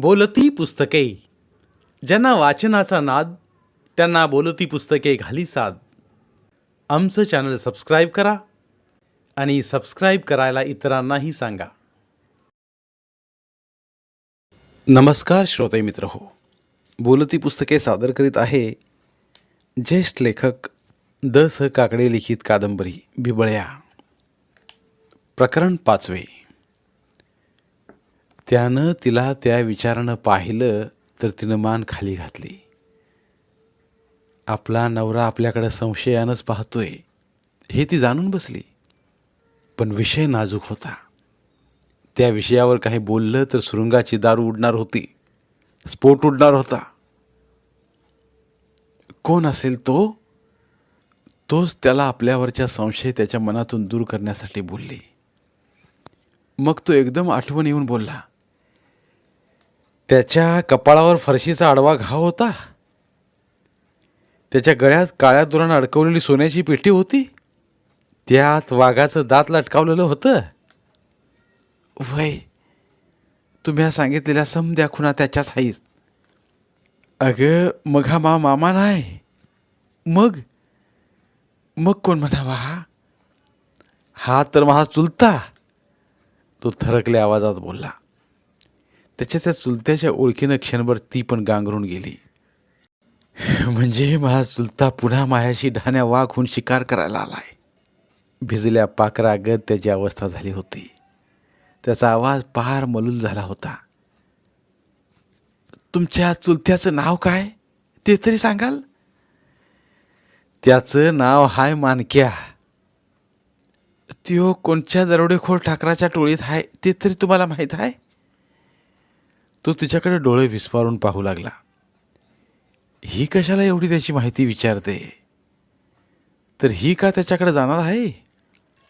बोलती पुस्तके. ज्यांना वाचनाचा नाद त्यांना बोलती पुस्तके घाली साद. आमचं चॅनल सबस्क्राईब करा आणि सबस्क्राईब करायला इतरांनाही सांगा. नमस्कार श्रोते मित्र हो. बोलती पुस्तके सादर करीत आहे ज्येष्ठ लेखक द स काकडे लिखित कादंबरी बिबळ्या प्रकरण पाचवे. त्यानं तिला त्या विचारानं पाहिलं तर तिनं मान खाली घातली. आपला नवरा आपल्याकडं संशयानंच पाहतोय हे ती जाणून बसली. पण विषय नाजूक होता. त्या विषयावर काही बोललं तर सुरुंगाची दारू उडणार होती स्फोट उडणार होता. कोण असेल तो? तोच त्याला आपल्यावरच्या संशय त्याच्या मनातून दूर करण्यासाठी बोलली. मग तो एकदम आठवण येऊन बोलला त्याच्या कपाळावर फरशीचा आडवा घाव होता. त्याच्या गळ्यात काळ्या दुरानं अडकवलेली सोन्याची पेटी होती. त्यात वाघाचं दात लटकावलेलं होतं. वय तुम्ही सांगितलेल्या समद्या खुना त्याच्याच हाईत अगं मग हा मा मामा नाही. मग? मग कोण म्हणावा हा? हा तर माझा चुलता. तो थरकल्या आवाजात बोलला. त्याच्या त्या चुलत्याच्या ओळखीनं क्षणभर ती पण गांगरून गेली. म्हणजे माझा चुलता पुन्हा मायाशी ढाण्या वाघ होऊन शिकार करायला आलाय. भिजल्या पाकरागत त्याची अवस्था झाली होती. त्याचा आवाज पार मलूल झाला होता. तुमच्या चुलत्याचं नाव काय? ते तरी सांगाल? त्याचं नाव हाय मानक्या. त्यो कोणच्या दरोडेखोर ठाकराच्या टोळीत आहे ते तरी तुम्हाला माहीत आहे तो तिच्याकडे डोळे विस्फारून पाहू लागला. ही कशाला एवढी त्याची माहिती विचारते? तर ही का त्याच्याकडे जाणार आहे?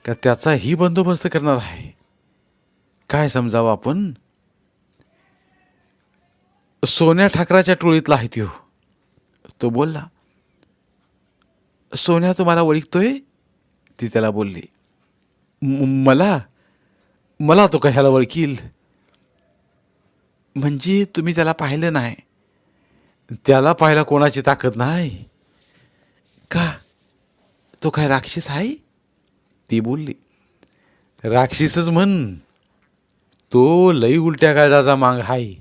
का त्याचा ही बंदोबस्त करणार आहे? काय समजावं आपण? सोन्या ठाकराच्या टोळीतला आहे त्यो. तो बोलला सोन्या तुम्हाला ओळखतोय? ती त्याला बोलली मला? मला तो कशाला ओळखील? म्हणजे तुम्ही त्याला पाहिलं नाही? त्याला पाहायला कोणाची ताकद नाही? का? तो काय राक्षस आहे? ती बोलली राक्षसच म्हण. तो लई उलट्या काळजाचा मांग हाय.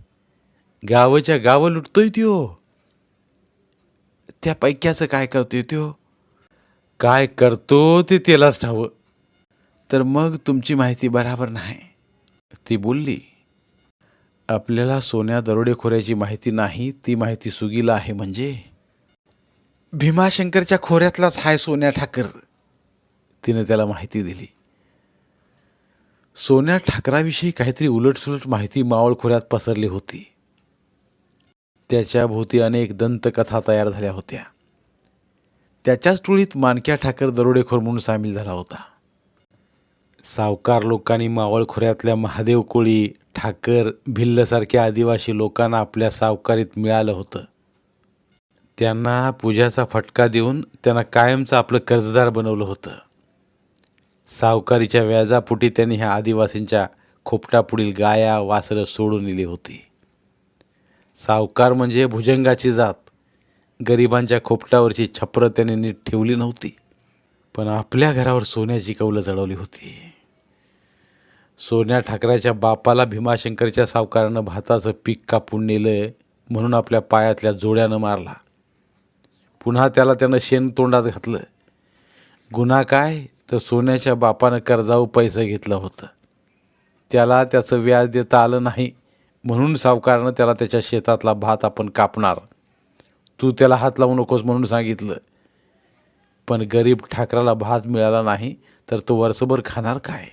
गावाच्या गावं लुटतोय त्यो. त्या पैक्याचं काय करतोय त्यो? काय करतो ते त्यालाच ठावं. तर मग तुमची माहिती बराबर नाही. ती बोलली आपल्याला सोन्या दरोडेखोऱ्याची माहिती नाही ती माहिती सुगीला आहे म्हणजे? भीमाशंकरच्या खोऱ्यातलाच हाय सोन्या ठाकर तिनं त्याला माहिती दिली. सोन्या ठाकराविषयी काहीतरी उलटसुलट माहिती मावळ खोऱ्यात पसरली होती. त्याच्या भोवती अनेक दंतकथा तयार झाल्या होत्या. त्याच्याच टोळीत मानक्या ठाकर दरोडेखोर म्हणून सामील झाला होता. सावकार लोकांनी मावळखोऱ्यातल्या महादेव कोळी ठाकर भिल्लसारख्या आदिवासी लोकांना आपल्या सावकारीत मिळालं होतं. त्यांना पूजाचा फटका देऊन त्यांना कायमचं आपलं कर्जदार बनवलं होतं. सावकारीच्या व्याजापुटी त्यांनी ह्या आदिवासींच्या खोपटापुढील गाया वासरं सोडून दिली होती. सावकार म्हणजे भुजंगाची जात. गरिबांच्या खोपटावरची छपरं त्यांनी नीट ठेवली नव्हती. पण आपल्या घरावर सोन्याची कौलं चढवली होती. सोन्या ठाकऱ्याच्या बापाला भीमाशंकरच्या सावकारानं भाताचं पीक कापून नेलं म्हणून आपल्या पायातल्या जोड्यानं मारला. पुन्हा त्याला त्यानं शेण तोंडात घातलं. गुन्हा काय? तर सोन्याच्या बापानं कर्जाऊ पैसा घेतला होतं. त्याला त्याचं व्याज देता आलं नाही म्हणून सावकारानं त्याला त्याच्या शेतातला भात आपण कापणार. तू त्याला हात लावू नकोस म्हणून सांगितलं. पण गरीब ठाकराला भात मिळाला नाही तर तो वर्षभर खाणार काय?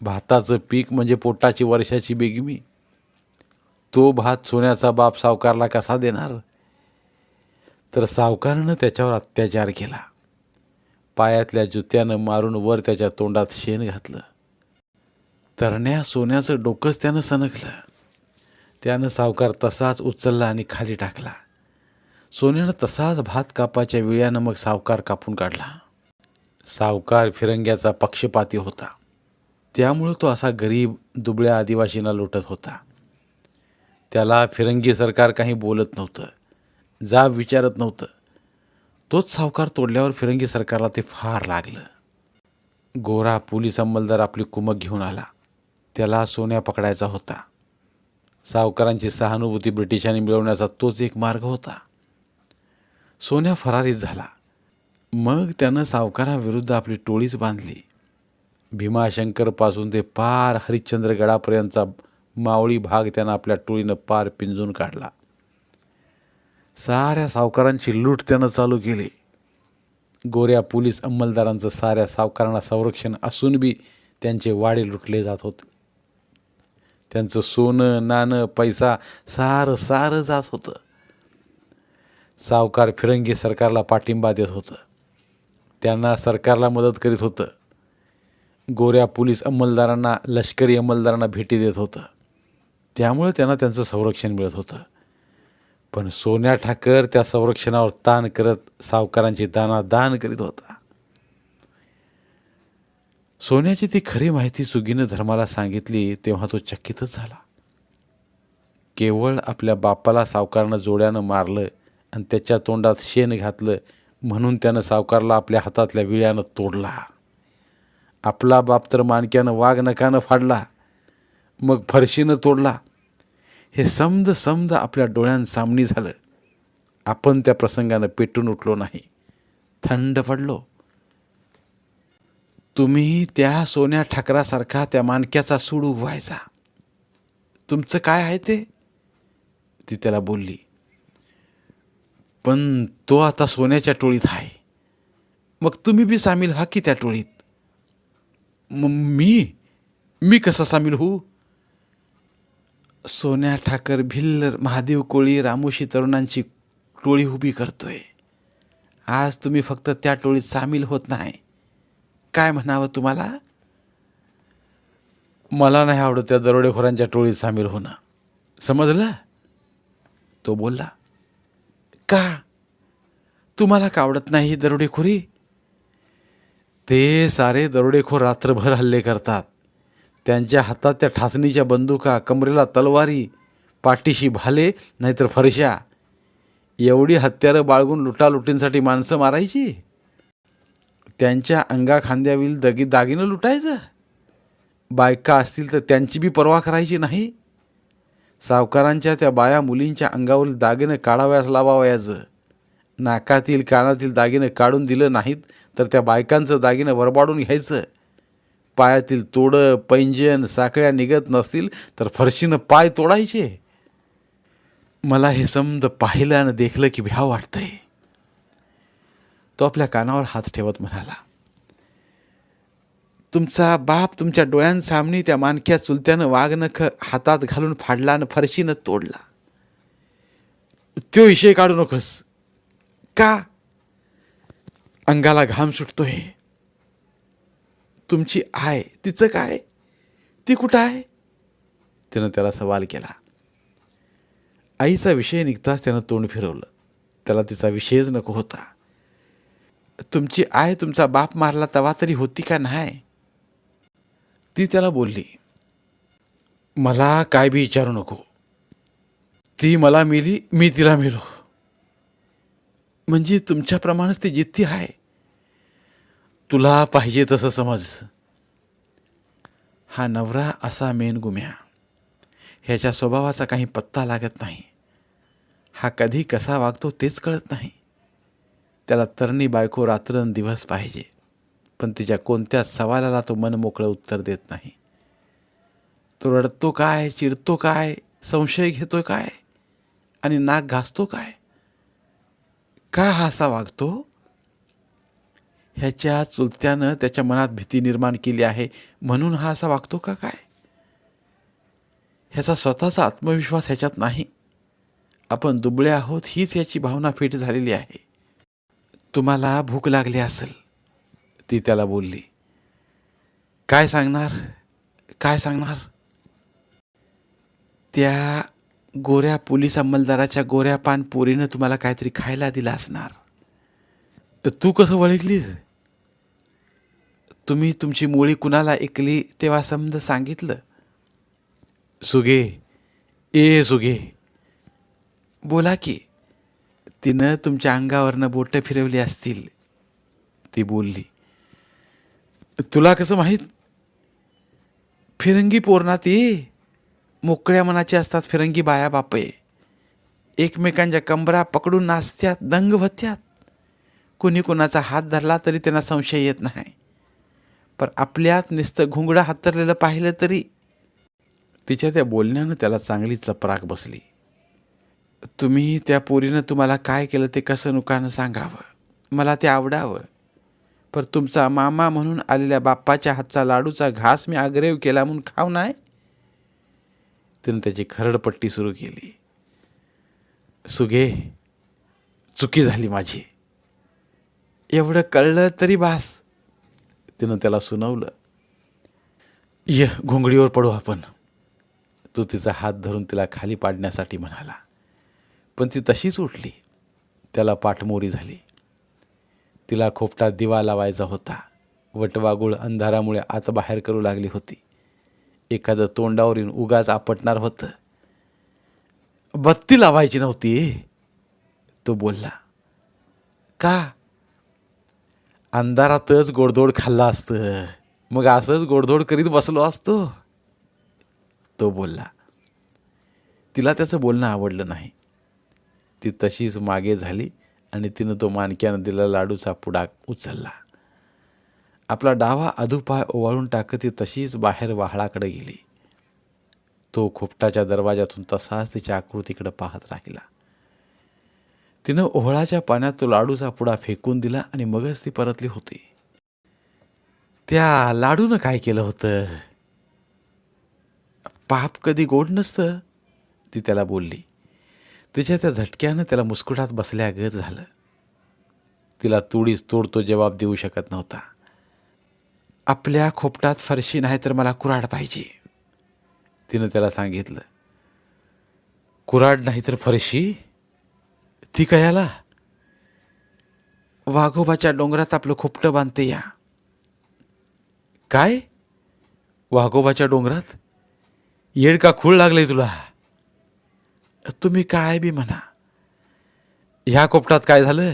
भाताचं पीक म्हणजे पोटाची वर्षाची बेगमी. तो भात सोन्याचा बाप सावकारला कसा देणार? तर सावकारनं त्याच्यावर अत्याचार केला. पायातल्या जुत्यानं मारून वर त्याच्या तोंडात शेण घातलं. तरण्या सोन्याचं डोकंच त्यानं सनकलं. त्यानं सावकार तसाच उचलला आणि खाली टाकला. सोन्यानं तसाच भात कापाच्या विळ्यानं मग सावकार कापून काढला. सावकार फिरंग्याचा पक्षपाती होता. त्यामुळं तो असा गरीब दुबळ्या आदिवासींना लुटत होता. त्याला फिरंगी सरकार काही बोलत नव्हतं जाब विचारत नव्हतं. तोच सावकार तोडल्यावर फिरंगी सरकारला ते फार लागलं. गोरा पोलीस अंमलदार आपली कुमक घेऊन आला. त्याला सोन्या पकडायचा होता. सावकारांची सहानुभूती ब्रिटिशांनी मिळवण्याचा तोच एक मार्ग होता. सोन्या फरारीत झाला. मग त्यानं सावकाराविरुद्ध आपली टोळीच बांधली. भीमाशंकरपासून ते पार हरिश्चंद्रगडापर्यंतचा मावळी भाग त्यानं आपल्या टोळीनं पार पिंजून काढला. साऱ्या सावकारांची लूट त्यानं चालू केली. गोऱ्या पोलीस अंमलदारांचं साऱ्या सावकारांना संरक्षण असून बी त्यांचे वाडे लुटले जात होते. त्यांचं सोनं नाणं पैसा सारं सारं जात होतं. सावकार फिरंगी सरकारला पाठिंबा देत होतं. त्यांना सरकारला मदत करीत होतं. गोऱ्या पोलीस अंमलदारांना लष्करी अंमलदारांना भेटी देत होतं. त्यामुळे त्यांना त्यांचं संरक्षण मिळत होतं. पण सोन्या ठाकर त्या संरक्षणावर ताण करत सावकारांची दाना दान करीत होता. सोन्याची ती खरी माहिती सुगीनं धर्माला सांगितली तेव्हा तो चकितच झाला. केवळ आपल्या बापाला सावकारानं जोड्यानं मारलं आणि त्याच्या तोंडात शेण घातलं म्हणून त्यानं सावकारला आपल्या हातातल्या विळ्यानं तोडला. आपला बाप तर माणक्यानं वाघ नकानं फाडला. मग फरशीनं तोडला. हे समद समद आपल्या डोळ्यांसामनी झालं. आपण त्या प्रसंगानं पेटून उठलो नाही. थंड पडलो. तुम्ही त्या सोन्या ठाकरासारखा त्या मानक्याचा सूड उगवायचा तुमचं काय आहे ते? ती त्याला बोलली. पण तो आता सोन्याच्या टोळीत आहे. मग तुम्ही बी सामील व्हा की त्या टोळीत? मग मी मी कसा सामील होऊ? सोन्या ठाकर भिल्लर महादेव कोळी रामोशी तरुणांची टोळी उभी करतोय. आज तुम्ही फक्त त्या टोळीत सामील होत नाही. काय म्हणावं तुम्हाला? मला नाही आवडत त्या दरोडेखोरांच्या टोळीत सामील होणं. समजलं? तो बोलला का? तुम्हाला का आवडत नाही दरोडेखोरी? ते सारे दरोडेखोर रात्रभर हल्ले करतात. त्यांच्या हातात त्या ठासणीच्या बंदुका कमरेला तलवारी पाठीशी भाले नाहीतर फरशा. एवढी हत्यारं बाळगून लुटालुटींसाठी माणसं मारायची? त्यांच्या अंगाखांद्यावील दगी दागिनं लुटायचं? बायका असतील तर त्यांची बी पर्वा करायची नाही? सावकारांच्या त्या बाया मुलींच्या अंगावरील दागिनं काढाव्यास लावावयाचं. नाकातील कानातील दागिनं काढून दिलं नाहीत तर त्या बायकांचं दागिनं वरबाडून घ्यायचं. पायातील तोडं पैंजण साखळ्या निघत नसतील तर फरशीनं पाय तोडायचे. मला हे समज पाहिलं आणि देखलं की भ्याव वाटतंय. तो आपल्या कानावर हात ठेवत म्हणाला तुमचा बाप तुमच्या डोळ्यांसामनी त्या मानक्या चुलत्यानं वाघनख हातात घालून फाडला आणि फरशीनं तोडला. तो विषय काढू नकोस. का? अंगाला घाम सुटतोय. तुमची आय तिचं काय? ती कुठं आहे? त्यानं त्याला सवाल केला. आईचा विषय निघताच त्यानं तोंड फिरवलं. त्याला तिचा विषयच नको होता. तुमची आय तुमचा बाप मारला तवा तरी होती का नाही? ती त्याला बोलली मला काय बी विचारू नको. ती मला मिली मी तिला मिलो. म्हणजे तुमच्याप्रमाणेच ती जित्ती आहे तुला पाहिजे तसं समज. हा नवरा असा मेन गुम्या ह्याच्या स्वभावाचा काही पत्ता लागत नाही. हा कधी कसा वागतो तेच कळत नाही. त्याला तरणी बायको रात्रंदिवस पाहिजे. पण तिच्या कोणत्याच सवालाला तो मनमोकळं उत्तर देत नाही. तो रडतो काय चिडतो काय संशय घेतो काय आणि नाक घासतो काय? का हा असा वागतो? ह्याच्या चुलत्यानं त्याच्या मनात भीती निर्माण केली आहे म्हणून हा असा वागतो का काय? ह्याचा स्वतःचा आत्मविश्वास ह्याच्यात नाही. आपण दुबळे आहोत हीच याची भावना फिट झालेली आहे. तुम्हाला भूक लागली असेल. ती त्याला बोलली काय सांगणार? काय सांगणार? त्या गोऱ्या पोलीस अंमलदाराच्या गोऱ्या पान पोरीनं तुम्हाला काहीतरी खायला दिलं असणार. तू कसं वळखलीस? तुम्ही तुमची मुळी कुणाला ऐकली तेव्हा समज सांगितलं. सुगे ए सुगे. बोला की. तिनं तुमच्या अंगावरनं बोटं फिरवली असतील. ती बोलली तुला कसं माहीत? फिरंगी पोरणा ती मोकळ्या मनाची असतात फिरंगी बाया बापे. एकमेकांच्या कंबरा पकडून नाचत्यात दंग भत्यात कुणी कुणाचा हात धरला तरी त्यांना संशय येत नाही. पण आपल्यात नुसतं घुंगडं हातरलेलं पाहिलं तरी तिच्या त्या बोलण्यानं त्याला चांगली चपराक बसली. तुम्ही त्या पोरीनं तुम्हाला काय केलं ते कसं नुकानं सांगावं? मला ते आवडावं. पर तुमचा मामा म्हणून आलेल्या बाप्पाच्या हातचा लाडूचा घास मी आग्रेव केला म्हणून खाऊ नाही. तिनं त्याची खरडपट्टी सुरू केली. सुगे चुकी झाली माझी. एवढं कळलं तरी बास. तिनं त्याला सुनावलं. य घोंगडीवर पडू आपण. तो तिचा हात धरून तिला खाली पाडण्यासाठी म्हणाला. पण ती तशीच उठली. त्याला पाठमोरी झाली. तिला खोपटा दिवा लावायचा होता. वटवागुळ अंधारामुळे आत बाहेर करू लागली होती. एखादं तोंडावर येऊन उगाच आपटणार होतं. बत्ती लावायची नव्हती. तो बोलला का? अंधारातच गोडधोड खाल्ला असतं. मग असंच गोडधोड करीत बसलो असतो. तो बोलला तिला त्याचं बोलणं आवडलं नाही. ती तशीच मागे झाली. आणि तिनं तो माणक्यानं दिलेला लाडूचा पुडा उचलला. आपला डावा अधुपाय ओवाळून टाकत ती तशीच बाहेर वाहळाकडे गेली. तो खोपटाच्या दरवाजातून तसाच तिच्या आकृतीकडे पाहत राहिला. तिनं ओहळाच्या पाण्यात तो लाडूचा पुडा फेकून दिला आणि मगच ती परतली होती. त्या लाडूनं काय केलं होतं? पाप कधी गोड नसतं? ती त्याला बोलली. तिच्या त्या झटक्यानं त्याला मुस्कुटात बसल्यागत झालं. तिला तुडीच तोड तो जबाब देऊ शकत नव्हता. आपल्या खोपटात फरशी नाही तर मला कुराड पाहिजे. तिनं त्याला सांगितलं. कुराड नाही तर फरशी? ती कयाला? वाघोबाच्या डोंगरात आपलं खोपटं बांधते या. काय? वाघोबाच्या डोंगरात? येड का खूळ लागलंय तुला? तुम्ही काय बी म्हणा. ह्या कोपटात काय झालं?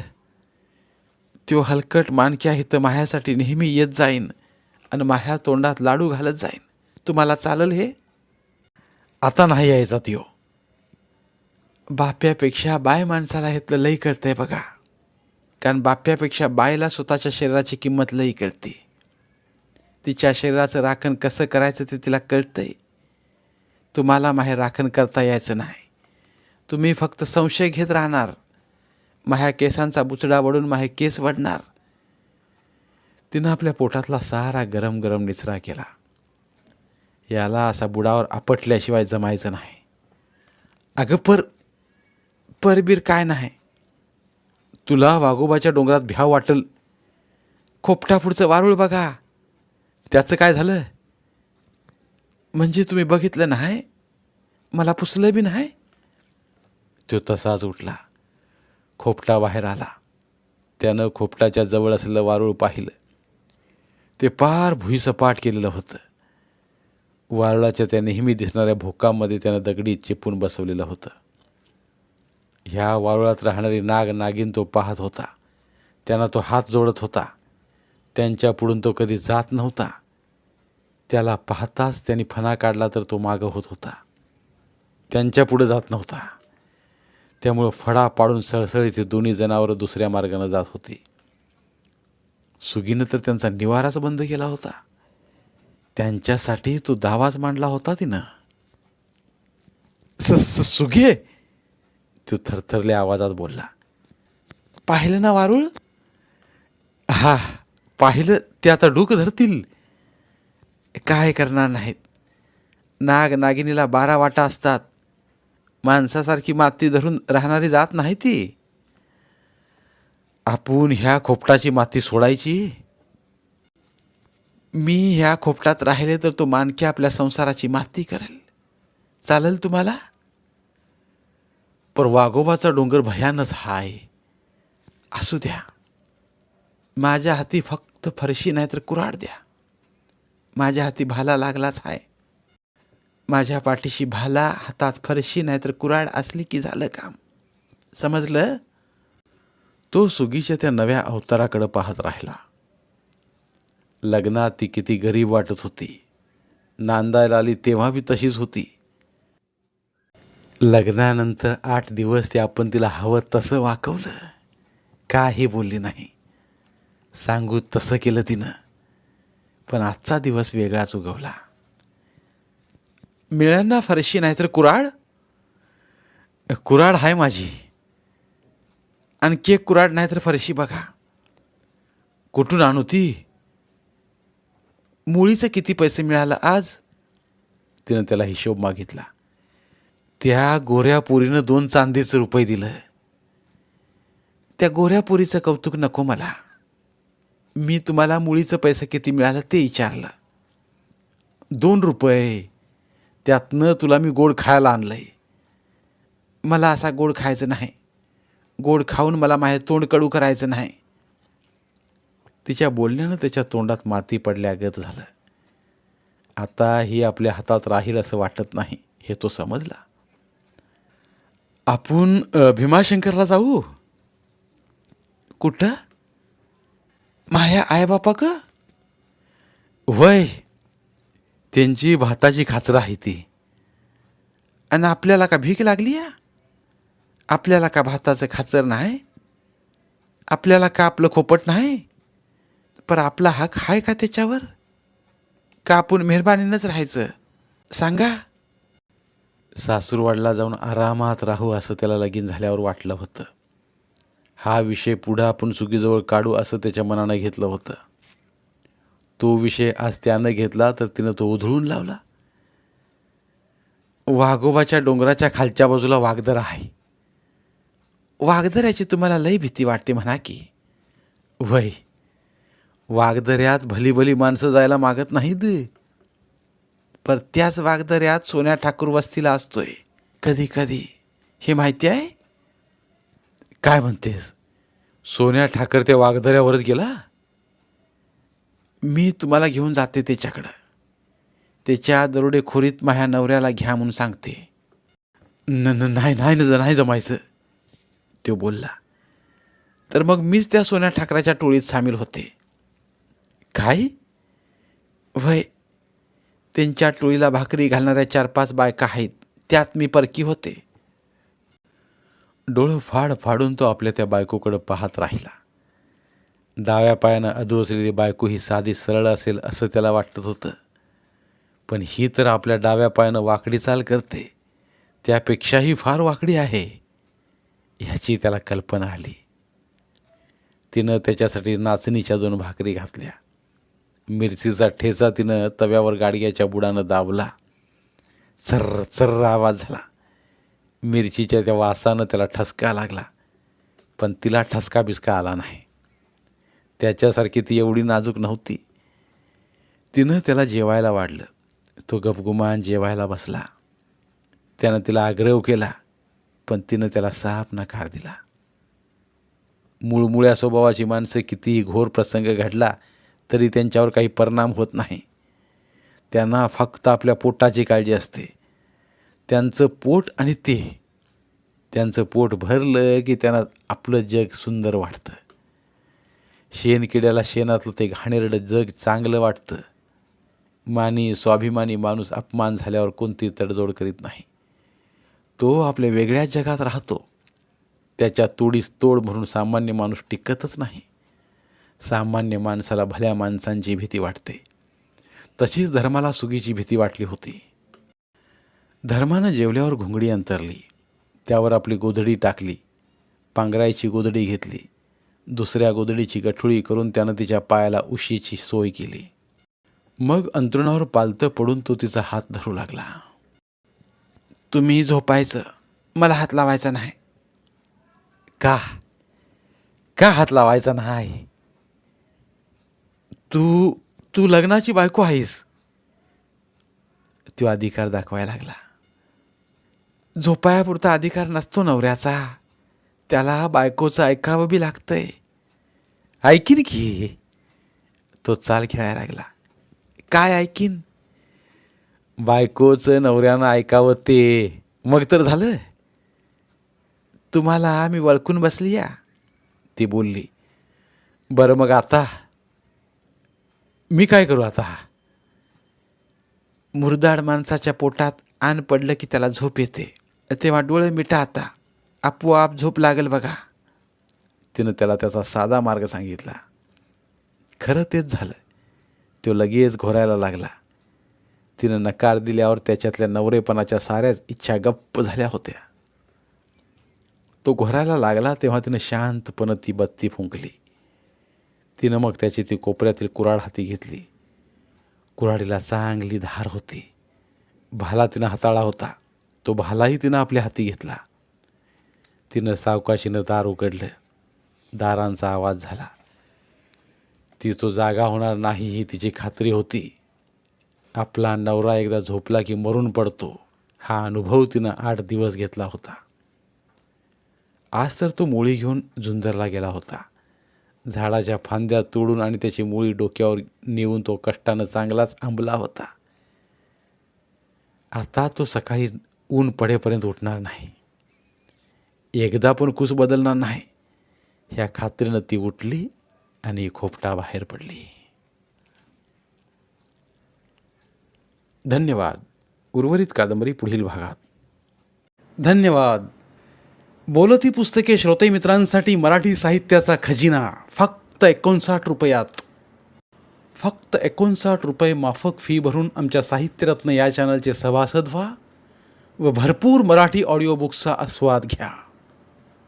त्यो हलकट मानक्या हिथं माह्यासाठी नेहमी येत जाईन आणि माह्या तोंडात लाडू घालत जाईन. तुम्हाला चालल हे? आता नाही यायचा त्यो. बाप्यापेक्षा बाय माणसाला ह्यातलं लई करतंय बघा. कारण बाप्यापेक्षा बायला स्वतःच्या शरीराची किंमत लई कळते. तिच्या शरीराचं राखण कसं करायचं ते तिला कळतंय. तुम्हाला माहे राखण करता यायचं नाही. तुम्ही फक्त संशय घेत राहणार. माह्या केसांचा बुचडा वडून माहे केस वडणार. तिनं आपल्या पोटातला सारा गरम गरम निचरा केला. याला असा बुडावर आपटल्याशिवाय जमायचं नाही. अगं पर परबीर काय नाही. तुला वाघोबाच्या डोंगरात भ्याव वाटल. खोपटा पुढचं वारुळ बघा. त्याचं काय झालं? म्हणजे तुम्ही बघितलं नाही? मला पुसलं बी नाही? तो तसाच उठला. खोपटा बाहेर आला. त्यानं खोपटाच्या जवळ असलेलं वारूळ पाहिलं. ते पार भुईसपाट केलेलं होतं. वारुळाच्या त्या नेहमी दिसणाऱ्या भोकामध्ये त्यानं दगडी चिपून बसवलेलं होतं. ह्या वारुळात राहणारी नाग नागिन तो पाहत होता. त्यांना तो हात जोडत होता. त्यांच्या पुढून तो कधी जात नव्हता. त्याला पाहताच त्यांनी फणा काढला तर तो मागं होत होता. त्यांच्या पुढं जात नव्हता. त्यामुळं फडा पाडून सळसळीत ते दोन्ही जनावरं दुसऱ्या मार्गानं जात होती. सुगीनं तर त्यांचा निवाराच बंद केला होता. त्यांच्यासाठी तो दावाच मांडला होता तिनं. स स- सुगे तो थरथरल्या आवाजात बोलला. पाहिलं ना वारुळ? हा पाहिलं ते आता डूक धरतील. काय करणार नाहीत? नाग नागिनीला बारा वाटा असतात. माणसासारखी माती धरून राहणारी जात नाही ती. आपण ह्या खोपटाची माती सोडायची. मी ह्या खोपटात राहिले तर तो मानकी आपल्या संसाराची माती करेल. चालेल तुम्हाला? पर वाघोबाचा डोंगर भयानच हाय. असू द्या. माझ्या हाती फक्त फरशी नाही तर कुराड द्या. माझ्या हाती भाला लागलाच आहे माझ्या पाठीशी भाला हातात फरशी नाहीतर कुराड असली की झालं काम. समजलं? तो सुगीच्या त्या नव्या अवताराकडे पाहत राहिला. लग्नात ती किती गरीब वाटत होती. नांदायला आली तेव्हा बी तशीच होती. लग्नानंतर आठ दिवस ते आपण तिला हवं तसं वाकवलं. काही बोलली नाही. सांगू तसं केलं तिनं. पण आजचा दिवस वेगळाच उगवला. मिळांना फरशी नाहीतर कुराड कुराड आहे माझी. आणखी एक कुराड नाही तर फरशी बघा. कुठून आणू ती? मुळीचं किती पैसे मिळालं आज? तिनं त्याला हिशोब मागितला. त्या गोऱ्या पुरीनं दोन चांदीचं रुपये दिलं. त्या गोऱ्या पुरीचं कौतुक नको मला. मी तुम्हाला मुळीचं पैसे किती मिळालं ते विचारलं. दोन रुपये. त्यातनं तुला मी गोड खायला आणलं आहे मला असा गोड खायचं नाही. गोड खाऊन मला माझे तोंड कडू करायचं नाही. तिच्या बोलण्यानं त्याच्या तोंडात माती पडल्यागत झालं. आता ही आपल्या हातात राहील असं वाटत नाही हे तो समजला. आपण भीमाशंकरला जाऊ? कुठं? माया आईबापा का वय त्यांची भाताची खाचरं आहे ती. आणि आपल्याला का भीक लागली या? आपल्याला का भाताचं खाचर नाही? आपल्याला का आपलं खोपट नाही? पर आपला हक आहे का त्याच्यावर? का आपण मेहरबानीनंच राहायचं? सांगा. सासूरवाडला जाऊन आरामात राहू असं त्याला लगीन झाल्यावर वाटलं होतं. हा विषय पुढं आपण चुकीजवळ काढू असं त्याच्या मनानं घेतलं होतं. तो विषय आज त्यानं घेतला तर तिनं तो उधळून लावला. वाघोबाच्या डोंगराच्या खालच्या बाजूला वाघदरा आहे. वाघदऱ्याची तुम्हाला लई भीती वाटते म्हणा की. वय वाघदऱ्यात भली भली माणसं जायला मागत नाहीत. पर त्याच वाघदऱ्यात सोन्या ठाकूर वस्तीला असतोय. कधी कधी हे माहिती आहे? काय म्हणतेस? सोन्या ठाकर त्या वाघदऱ्यावरच गेला? मी तुम्हाला घेऊन जाते त्याच्याकडं. त्याच्या दरोडेखोरीत माझ्या नवऱ्याला घ्या म्हणून सांगते. न न- नाही नाही न- नाही जमायचं तो बोलला. तर मग मीच त्या सोन्या ठाकराच्या टोळीत सामील होते. काय? वय त्यांच्या टोळीला भाकरी घालणाऱ्या चार पाच बायका आहेत त्यात मी परकी होते. डोळं फाड फाडून तो आपल्या त्या बायकोकडं पाहत राहिला. डाव्या पायानं अधू असलेली बायको ही साधी सरळ असेल असं त्याला वाटत होतं. पण ही तर आपल्या डाव्या पायानं वाकडी चाल करते. त्यापेक्षाही फार वाकडी आहे. ह्याची त्याला कल्पना आली. तिनं त्याच्यासाठी नाचणीच्या दोन भाकरी घातल्या. मिरचीचा ठेचा तिनं तव्यावर गाडग्याच्या बुडानं दाबला. चर्र चर्र आवाज झाला. मिरचीच्या त्या वासानं त्याला ठसका लागला. पण तिला ठसका बिसका आला नाही. त्याच्यासारखी ती एवढी नाजूक नव्हती. तिनं त्याला जेवायला वाढलं. तो गपगुमान जेवायला बसला. त्यानं तिला आग्रह केला पण तिनं त्याला साफ नकार दिला. मुळमुळ्या स्वभावाची माणसं कितीही घोर प्रसंग घडला तरी त्यांच्यावर काही परिणाम होत नाही. त्यांना फक्त आपल्या पोटाची काळजी असते. त्यांचं पोट आणि ते. त्यांचं पोट भरलं की त्यांना आपलं जग सुंदर वाटतं. शेणकिड्याला शेणातलं ते घाणेरडं जग चांगलं वाटतं. मानी स्वाभिमानी माणूस अपमान झाल्यावर कोणती तडजोड करीत नाही. तो आपल्या वेगळ्याच जगात राहतो. त्याच्या तोडीस तोड म्हणून सामान्य माणूस टिकतच नाही. सामान्य माणसाला भल्या माणसांची भीती वाटते. तशीच धर्माला सुगीची भीती वाटली होती. धर्मानं जेवल्यावर घुंगडी अंतरली. त्यावर आपली गोधडी टाकली. पांघरायची गोधडी घेतली. दुसऱ्या गोधडीची गठुळी करून त्यानं तिच्या पायाला उशीची सोय केली. मग अंतरुणावर पालतं पडून तो तिचा हात धरू लागला. तुम्ही झोपायचं. मला हात लावायचा नाही. का? का हात लावायचा नाही? तू तू लग्नाची बायको आहेस. तो अधिकार दाखवायला लागला. झोपायापुरता अधिकार नसतो नवऱ्याचा. त्याला बायकोचं ऐकावं बी लागतंय. ऐकीन की? तो चाल खेळायला लागला. काय ऐकीन? बायकोचं नवऱ्यानं ऐकावं ते. मग तर झालं. तुम्हाला मी वळखून बसली या ती बोलली. बरं मग आता मी काय करू आता? मुरदाड माणसाच्या पोटात आण पडलं की त्याला झोप येते. तेव्हा डोळे मिटा आता. आपोआप झोप लागेल बघा. तिनं त्याला त्याचा साधा मार्ग सांगितला. खरं तेच झालं. तो लगेच घोरायला लागला. तिनं नकार दिल्यावर त्याच्यातल्या नवरेपणाच्या साऱ्याच इच्छा गप्प झाल्या होत्या. तो घोरायला लागला तेव्हा तिनं शांतपणे ती बत्ती फुंकली. तिनं मग त्याची ती कोपऱ्यातील कुऱ्हाड हाती घेतली. कुऱ्हाडीला चांगली धार होती. भाला तिनं हाताळा होता. तो भालाही तिनं आपल्या हाती घेतला. तिनं सावकाशीनं दार उघडलं. दारांचा आवाज झाला. ती तो जागा होणार नाही ही तिची खात्री होती. आपला नवरा एकदा झोपला की मरून पडतो. हा अनुभव तिनं आठ दिवस घेतला होता. आज तर तो मुळी घेऊन झुंजरला गेला होता. झाडाच्या फांद्या तोडून आणि त्याची मुळी डोक्यावर नेऊन तो कष्टानं चांगलाच आंबला होता. आता तो सकाळी ऊन पडेपर्यंत उठणार नाही. एकदा पण कुस बदलणार नाही. ह्या खात्रीनं ती उठली आणि खोपटा बाहेर पडली. धन्यवाद. उर्वरित कादंबरी पुढील भागात. धन्यवाद. बोलती पुस्तके श्रोते मित्रांसाठी मराठी साहित्याचा खजिना. फक्त एकोणसाठ रुपयात. फक्त एकोणसाठ रुपये माफक फी भरून आमच्या साहित्यरत्न या चॅनलचे सभासद व्हा व भरपूर मराठी ऑडिओ बुक्सचा आस्वाद घ्या.